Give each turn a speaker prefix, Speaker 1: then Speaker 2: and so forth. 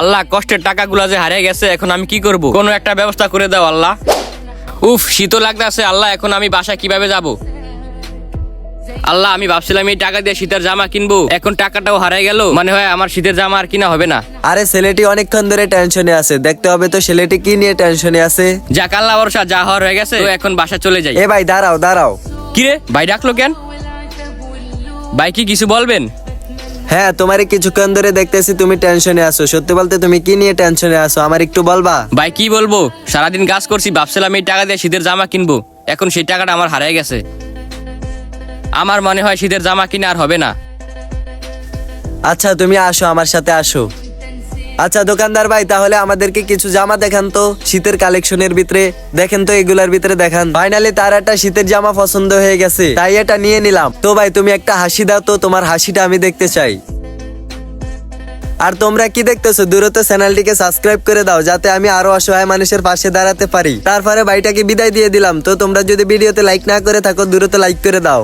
Speaker 1: আল্লাহ কষ্টের টাকাগুলো যে হারিয়ে গেছে এখন আমি কি করব? কোনো একটা ব্যবস্থা করে দাও আল্লাহ। উফ শীতও লাগতেছে আল্লাহ এখন আমি বাসায় কীভাবে যাব? আল্লাহ আমি ভাবছিলাম এই টাকা দিয়ে শীতের জামা কিনবো। এখন টাকাটাও হারিয়ে গেল। মানে হয় আমার শীতের জামা আর কিনা হবে না।
Speaker 2: আরে ছেলেটি অনেকক্ষণ ধরে টেনশনে আছে। দেখতে হবে তো ছেলেটি কি নিয়ে টেনশনে আছে।
Speaker 1: যাক আল্লাহ ভরসা যা হওয়ার হয়ে গেছে তো এখন বাসা চলে যাই।
Speaker 2: এ ভাই দাঁড়াও দাঁড়াও।
Speaker 1: কিরে ভাই ডাকলো কেন? ভাই কি কিছু বলবেন?
Speaker 2: হ্যাঁ তোমার কিছুক্ষণ ধরে দেখতেছি তুমি টেনশনে আছো। সত্যি বলতে তুমি কি নিয়ে টেনশনে আছো? আমার একটু বলবা?
Speaker 1: ভাই কি বলব? সারাদিন কাজ করছি ভাবছিলাম এই টাকা দিয়ে শীতের জামা কিনবো। এখন সেই টাকাটা আমার হারিয়ে গেছে। আমার মনে হয় শীতের জামা কিনে আর হবে না।
Speaker 2: আচ্ছা তুমি আসো আমার সাথে আসো। আচ্ছা দোকানদার ভাই, তাহলে আমাদেরকে কিছু জামা দেখান তো। শীতের কালেকশনের ভিতরে, দেখেন তো এগুলার ভিতরে দেখান। ফাইনালি তার একটা শীতের জামা পছন্দ হয়ে গেছে। তাই এটা নিয়ে নিলাম। তো ভাই, তুমি একটা হাসি দাও তো, তোমার হাসিটা আমি দেখতে চাই। আর তোমরা কি দেখতেছো? দূরত্ব চ্যানেলটিকে সাবস্ক্রাইব করে দাও, যাতে আমি আরও অসহায় মানুষের পাশে দাঁড়াতে পারি। তারপরে ভাইটাকে বিদায় দিয়ে দিলাম। তো তোমরা যদি ভিডিওতে লাইক না করে থাকো দূরত্ব লাইক করে দাও।